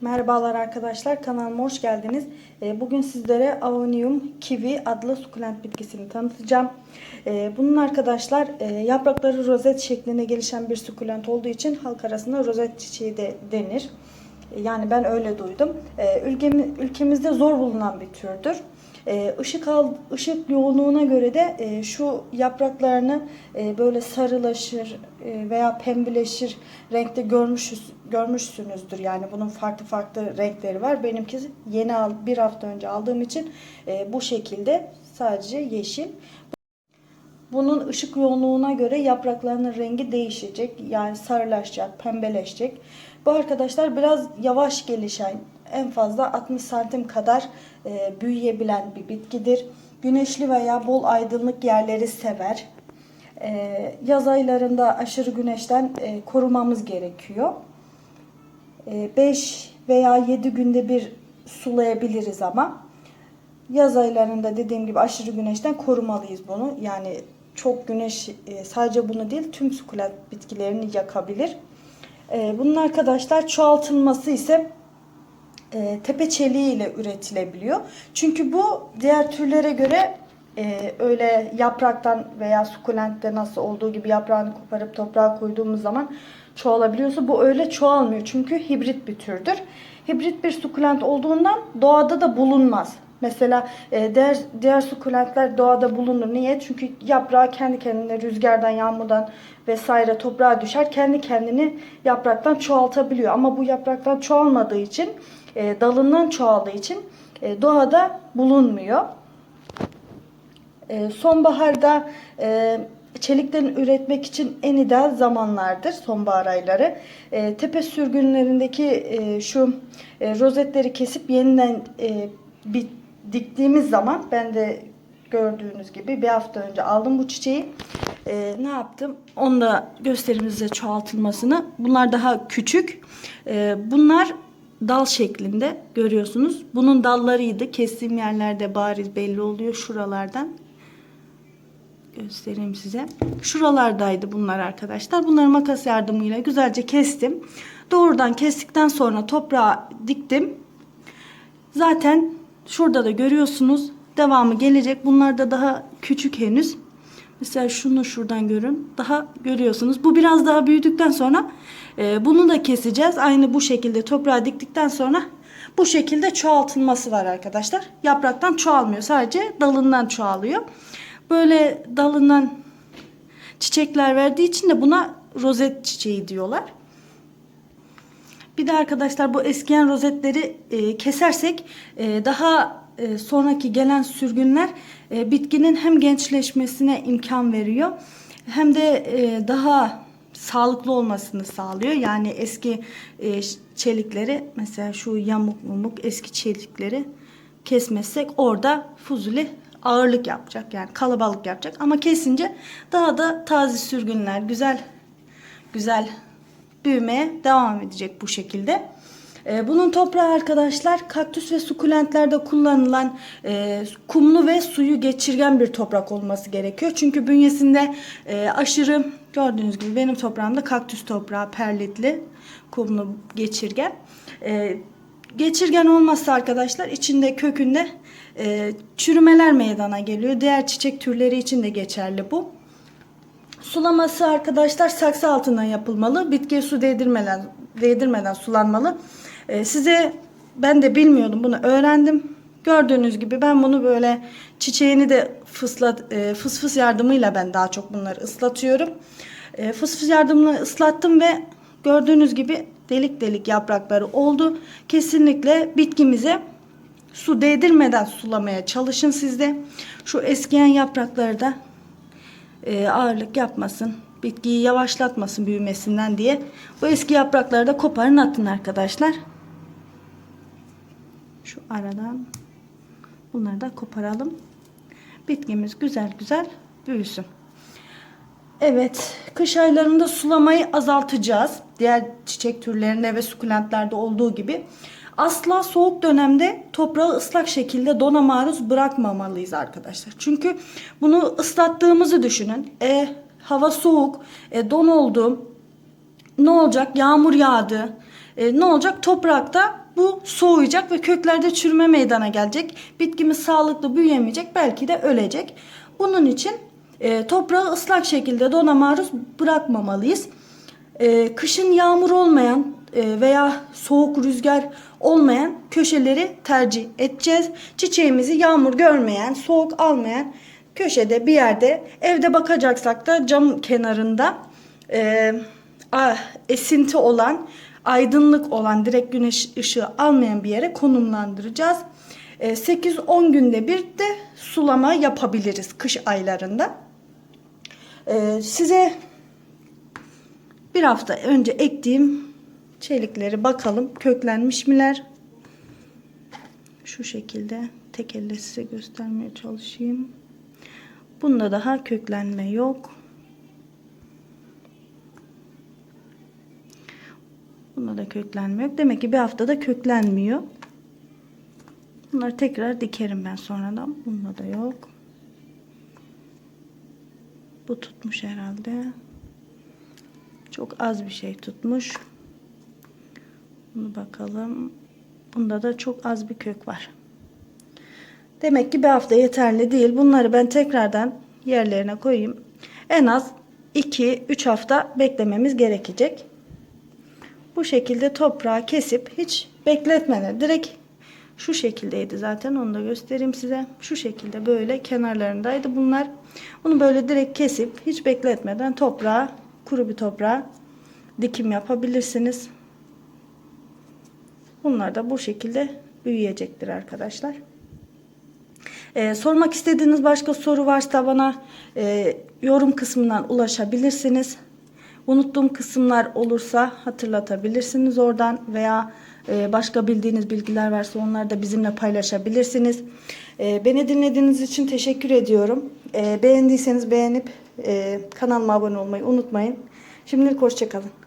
Merhabalar arkadaşlar kanalıma hoş geldiniz. Ee, Bugün sizlere Aonium kiwi adlı sukulent bitkisini tanıtacağım. Ee, Bunun arkadaşlar e, yaprakları rozet şeklinde gelişen bir sukulent olduğu için halk arasında rozet çiçeği de denir. Yani ben öyle duydum. Ee, ülkemi- Ülkemizde zor bulunan bir türdür. Ee, Işık al, ışık yoğunluğuna göre de e, şu yapraklarını e, böyle sarılaşır e, veya pembeleşir renkte görmüşüz görmüşsünüzdür. Yani bunun farklı farklı renkleri var. Benimki yeni al, bir hafta önce aldığım için bu şekilde sadece yeşil. Bunun ışık yoğunluğuna göre yapraklarının rengi değişecek. Yani sarılaşacak, pembeleşecek. Bu arkadaşlar biraz yavaş gelişen, en fazla 60 santim kadar e, büyüyebilen bir bitkidir. Güneşli veya bol aydınlık yerleri sever. E, yaz aylarında aşırı güneşten e, korumamız gerekiyor. 5 veya 7 günde bir sulayabiliriz ama yaz aylarında dediğim gibi aşırı güneşten korumalıyız bunu. Yani çok güneş e, sadece bunu değil tüm sukulent bitkilerini yakabilir. E, Bunun arkadaşlar çoğaltılması ise e, tepe çeliği ile üretilebiliyor. Çünkü bu diğer türlere göre e, öyle yapraktan veya sukulentte nasıl olduğu gibi yaprağını koparıp toprağa koyduğumuz zaman çoğalabiliyorsa bu öyle çoğalmıyor. Çünkü hibrit bir türdür. Hibrit bir sukulent olduğundan doğada da bulunmaz. Mesela e, diğer, diğer sukulentler doğada bulunur. Niye? Çünkü yaprağı kendi kendine rüzgardan, yağmurdan vesaire toprağa düşer. Kendi kendini yapraktan çoğaltabiliyor. Ama bu yapraktan çoğalmadığı için, e, dalından çoğaldığı için e, doğada bulunmuyor. E, sonbaharda e, çeliklerini üretmek için en ideal zamanlardır sonbahar ayları. Tepe sürgünlerindeki şu rozetleri kesip yeniden bir diktiğimiz zaman ben de gördüğünüz gibi bir hafta önce aldım bu çiçeği. E, ne yaptım? Onu da göstereyim size çoğaltılmasını. Bunlar daha küçük. E, bunlar dal şeklinde görüyorsunuz. Bunun dallarıydı. Kestiğim yerlerde bariz belli oluyor şuralardan göstereyim size. Şuralardaydı bunlar arkadaşlar. Bunları makas yardımıyla güzelce kestim. Doğrudan kestikten sonra toprağa diktim. Zaten şurada da görüyorsunuz. Devamı gelecek. Bunlar da daha küçük henüz. Mesela şunu şuradan görün. Daha görüyorsunuz. Bu biraz daha büyüdükten sonra e, bunu da keseceğiz. Aynı bu şekilde toprağa diktikten sonra bu şekilde çoğaltılması var arkadaşlar. Yapraktan çoğalmıyor. Sadece dalından çoğalıyor. Böyle dalından çiçekler verdiği için de buna rozet çiçeği diyorlar. Bir de arkadaşlar bu eskiyen rozetleri e, kesersek e, daha e, sonraki gelen sürgünler e, bitkinin hem gençleşmesine imkan veriyor hem de e, daha sağlıklı olmasını sağlıyor. Yani eski e, çelikleri mesela şu yamuk mumuk eski çelikleri kesmezsek orada fuzuli ağırlık yapacak yani kalabalık yapacak ama kesince daha da taze sürgünler güzel güzel büyümeye devam edecek bu şekilde. Ee, Bunun toprağı arkadaşlar kaktüs ve sukulentlerde kullanılan e, kumlu ve suyu geçirgen bir toprak olması gerekiyor. Çünkü bünyesinde e, aşırı gördüğünüz gibi benim toprağımda kaktüs toprağı perlitli kumlu geçirgen. E, geçirgen olmazsa arkadaşlar içinde kökünde çürümeler meydana geliyor. Diğer çiçek türleri için de geçerli bu. Sulaması arkadaşlar saksı altından yapılmalı. Bitkiye su değdirmeden, değdirmeden sulanmalı. Ee, size ben de bilmiyordum bunu öğrendim. Gördüğünüz gibi ben bunu böyle çiçeğini de fıslat, e, fıs fıs yardımıyla ben daha çok bunları ıslatıyorum. E, fıs fıs yardımıyla ıslattım ve gördüğünüz gibi delik delik yaprakları oldu. Kesinlikle bitkimize su değdirmeden sulamaya çalışın siz de. Şu eskiyen yaprakları da e, ağırlık yapmasın. Bitkiyi yavaşlatmasın büyümesinden diye. Bu eski yaprakları da koparın atın arkadaşlar. Şu aradan bunları da koparalım. Bitkimiz güzel güzel büyüsün. Evet, kış aylarında sulamayı azaltacağız. Diğer çiçek türlerinde ve sukulentlerde olduğu gibi. Asla soğuk dönemde toprağı ıslak şekilde dona maruz bırakmamalıyız arkadaşlar. Çünkü bunu ıslattığımızı düşünün. E, hava soğuk, e, don oldu. Ne olacak? Yağmur yağdı. e, ne olacak? Toprakta bu soğuyacak ve köklerde çürüme meydana gelecek. Bitkimiz sağlıklı büyüyemeyecek, belki de ölecek. Bunun için e, toprağı ıslak şekilde dona maruz bırakmamalıyız. E, kışın yağmur olmayan e, veya soğuk rüzgar olmayan köşeleri tercih edeceğiz. Çiçeğimizi yağmur görmeyen, soğuk almayan köşede bir yerde evde bakacaksak da cam kenarında e, esinti olan, aydınlık olan, direkt güneş ışığı almayan bir yere konumlandıracağız. E, 8-10 günde bir de sulama yapabiliriz kış aylarında. E, size bir hafta önce ektiğim çelikleri bakalım köklenmiş miler? Şu şekilde tek elle size göstermeye çalışayım. Bunda daha köklenme yok. Bunda da köklenme yok. Demek ki bir haftada köklenmiyor. Bunları tekrar dikerim ben sonradan. Bunda da yok. Bu tutmuş herhalde. Çok az bir şey tutmuş. Bunu bakalım. Bunda da çok az bir kök var. Demek ki bir hafta yeterli değil. Bunları ben tekrardan yerlerine koyayım. En az 2-3 hafta beklememiz gerekecek. Bu şekilde toprağı kesip hiç bekletmeden direkt şu şekildeydi zaten onu da göstereyim size. Şu şekilde böyle kenarlarındaydı bunlar. Bunu böyle direkt kesip hiç bekletmeden toprağa kuru bir toprağa dikim yapabilirsiniz. Bunlar da bu şekilde büyüyecektir arkadaşlar. Ee, sormak istediğiniz başka soru varsa bana e, yorum kısmından ulaşabilirsiniz. Unuttuğum kısımlar olursa hatırlatabilirsiniz oradan veya e, başka bildiğiniz bilgiler varsa onları da bizimle paylaşabilirsiniz. E, beni dinlediğiniz için teşekkür ediyorum. E, beğendiyseniz beğenip kanalıma abone olmayı unutmayın. Şimdilik hoşçakalın.